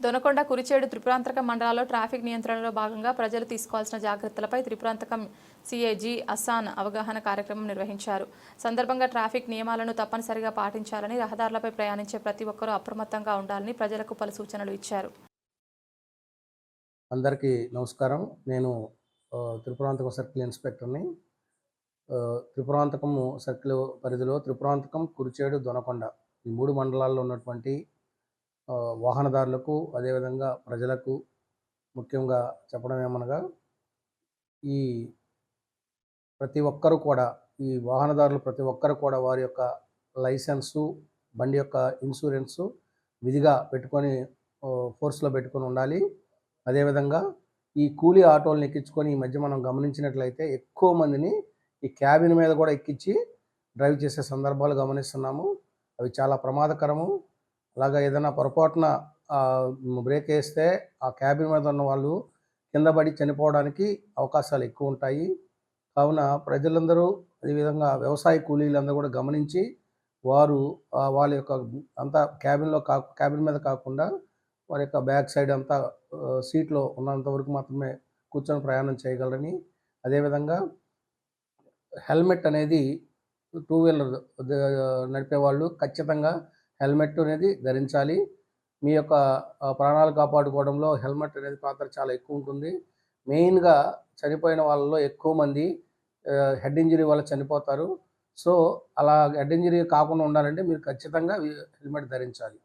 దొనకొండ కురిచేడు త్రిపురాంతక మండలాల్లో ట్రాఫిక్ నియంత్రణలో భాగంగా ప్రజలు తీసుకోవాల్సిన జాగ్రత్తలపై త్రిపురాంతకం సిఏజీ అసాన్ అవగాహన కార్యక్రమం నిర్వహించారు. సందర్భంగా ట్రాఫిక్ నియమాలను తప్పనిసరిగా పాటించాలని రహదారులపై ప్రయాణించే ప్రతి ఒక్కరూ అప్రమత్తంగా ఉండాలని ప్రజలకు పలు సూచనలు ఇచ్చారు. అందరికీ నమస్కారం. నేను త్రిపురాంతకం సర్కిల్ ఇన్స్పెక్టర్ని. త్రిపురాంతకము సర్కిల్ పరిధిలో త్రిపురాంతకం కురిచేడు దొనకొండ ఈ మూడు మండలాల్లో ఉన్నటువంటి వాహనదారులకు అదేవిధంగా ప్రజలకు ముఖ్యంగా చెప్పడం ఏమనగా ఈ ప్రతి ఒక్కరు కూడా ఈ వాహనదారులు ప్రతి ఒక్కరు కూడా వారి యొక్క లైసెన్సు బండి యొక్క ఇన్సూరెన్సు విధిగా పెట్టుకొని ఫోర్స్లో పెట్టుకొని ఉండాలి. అదేవిధంగా ఈ కూలీ ఆటోలను ఎక్కించుకొని ఈ మధ్య మనం గమనించినట్లయితే ఎక్కువ మందిని ఈ క్యాబిన్ మీద కూడా ఎక్కించి డ్రైవ్ చేసే సందర్భాలు గమనిస్తున్నాము. అవి చాలా ప్రమాదకరము. అలాగా ఏదైనా పొరపాటున బ్రేక్ వేస్తే ఆ క్యాబిన్ మీద ఉన్న వాళ్ళు కింద పడి చనిపోవడానికి అవకాశాలు ఎక్కువ ఉంటాయి. కావున ప్రజలందరూ అదేవిధంగా వ్యవసాయ కూలీలందరూ కూడా గమనించి వారు వాళ్ళ యొక్క అంతా క్యాబిన్లో కా క్యాబిన్ మీద కాకుండా వారి యొక్క బ్యాక్ సైడ్ అంతా సీట్లో ఉన్నంత వరకు మాత్రమే కూర్చొని ప్రయాణం చేయగలరని. అదేవిధంగా హెల్మెట్ అనేది టూ వీలర్ నడిపే వాళ్ళు ఖచ్చితంగా హెల్మెట్ అనేది ధరించాలి. మీ యొక్క ప్రాణాలు కాపాడుకోవడంలో హెల్మెట్ అనేది పాత్ర చాలా ఎక్కువ ఉంటుంది. మెయిన్గా చనిపోయిన వాళ్ళలో ఎక్కువ మంది హెడ్ ఇంజరీ వల్ల చనిపోతారు. సో అలా హెడ్ ఇంజరీ కాకుండా ఉండాలంటే మీరు ఖచ్చితంగా హెల్మెట్ ధరించాలి.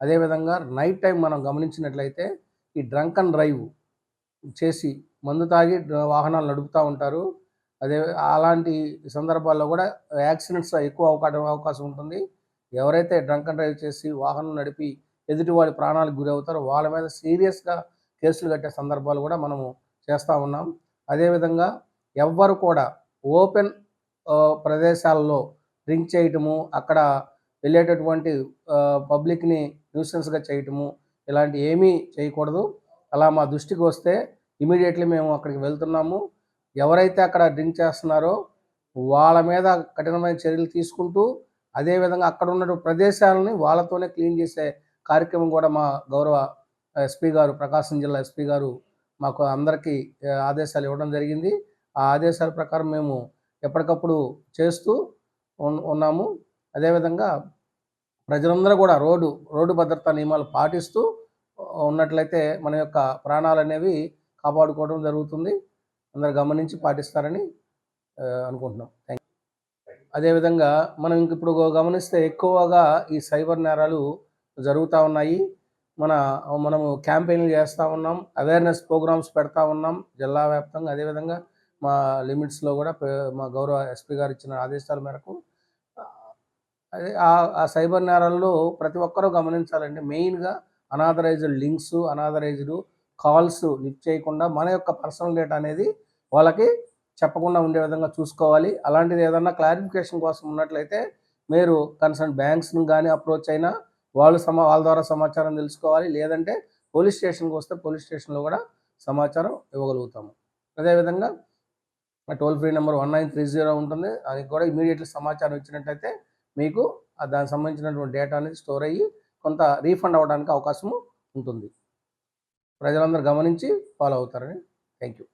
అదేవిధంగా నైట్ టైం మనం గమనించినట్లయితే ఈ డ్రంక్ అండ్ డ్రైవ్ చేసి మందు తాగి వాహనాలు నడుపుతూ ఉంటారు. అదే అలాంటి సందర్భాల్లో కూడా యాక్సిడెంట్స్ ఎక్కువ అవకాశం అవకాశం ఉంటుంది. ఎవరైతే డ్రంక్ అండ్ డ్రైవ్ చేసి వాహనం నడిపి ఎదుటివాడి ప్రాణాలకు గురవుతారో వాళ్ళ మీద సీరియస్గా కేసులు కట్టే సందర్భాలు కూడా మనము చేస్తూ ఉన్నాం. అదేవిధంగా ఎవ్వరు కూడా ఓపెన్ ప్రదేశాల్లో డ్రింక్ చేయటము అక్కడ వెళ్ళేటటువంటి పబ్లిక్ని న్యూసెన్స్గా చేయటము ఇలాంటి ఏమీ చేయకూడదు. అలా మా దృష్టికి వస్తే ఇమీడియట్లీ మేము అక్కడికి వెళ్తున్నాము. ఎవరైతే అక్కడ డ్రింక్ చేస్తున్నారో వాళ్ళ మీద కఠినమైన చర్యలు తీసుకుంటూ అదేవిధంగా అక్కడ ఉన్న ప్రదేశాలని వాళ్ళతోనే క్లీన్ చేసే కార్యక్రమం కూడా మా గౌరవ ఎస్పీ గారు ప్రకాశం జిల్లా ఎస్పీ గారు మాకు అందరికీ ఆదేశాలు ఇవ్వడం జరిగింది. ఆ ఆదేశాల ప్రకారం మేము ఎప్పటికప్పుడు చేస్తూ ఉన్నాము. అదేవిధంగా ప్రజలందరూ కూడా రోడ్డు రోడ్డు భద్రతా నియమాలు పాటిస్తూ ఉన్నట్లయితే మన యొక్క ప్రాణాలు అనేవి కాపాడుకోవడం జరుగుతుంది. అందరు గమనించి పాటిస్తారని అనుకుంటున్నాం. థ్యాంక్ అదేవిధంగా మనం ఇంక ఇప్పుడు గమనిస్తే ఎక్కువగా ఈ సైబర్ నేరాలు జరుగుతూ ఉన్నాయి. మన మనము క్యాంపెయిన్లు చేస్తూ ఉన్నాం. అవేర్నెస్ ప్రోగ్రామ్స్ పెడతా ఉన్నాం. జిల్లా వ్యాప్తంగా. అదేవిధంగా మా లిమిట్స్లో కూడా మా గౌరవ ఎస్పీ గారు ఇచ్చిన ఆదేశాల మేరకు అదే ఆ- ఆ సైబర్ నేరాల్లో ప్రతి ఒక్కరూ గమనించాలండి. మెయిన్గా unauthorized links unauthorized calls lift చేయకుండా మన యొక్క పర్సనల్ డేటా అనేది వాళ్ళకి చెప్పకుండా ఉండే విధంగా చూసుకోవాలి. అలాంటిది ఏదన్నా క్లారిఫికేషన్ కోసం ఉన్నట్లయితే మీరు కన్సర్న్ బ్యాంక్స్ని కానీ అప్రోచ్ అయినా వాళ్ళు సమా వాళ్ళ ద్వారా సమాచారం తెలుసుకోవాలి. లేదంటే పోలీస్ స్టేషన్కి వస్తే పోలీస్ స్టేషన్లో కూడా సమాచారం ఇవ్వగలుగుతాము. అదేవిధంగా toll free number one nine three zero ఉంటుంది. దానికి కూడా ఇమీడియట్లీ సమాచారం ఇచ్చినట్టయితే మీకు దానికి సంబంధించినటువంటి డేటా అనేది స్టోర్ అయ్యి కొంత రీఫండ్ అవ్వడానికి అవకాశం ఉంటుంది. ప్రజలందరూ గమనించి ఫాలో అవుతారని థ్యాంక్ యూ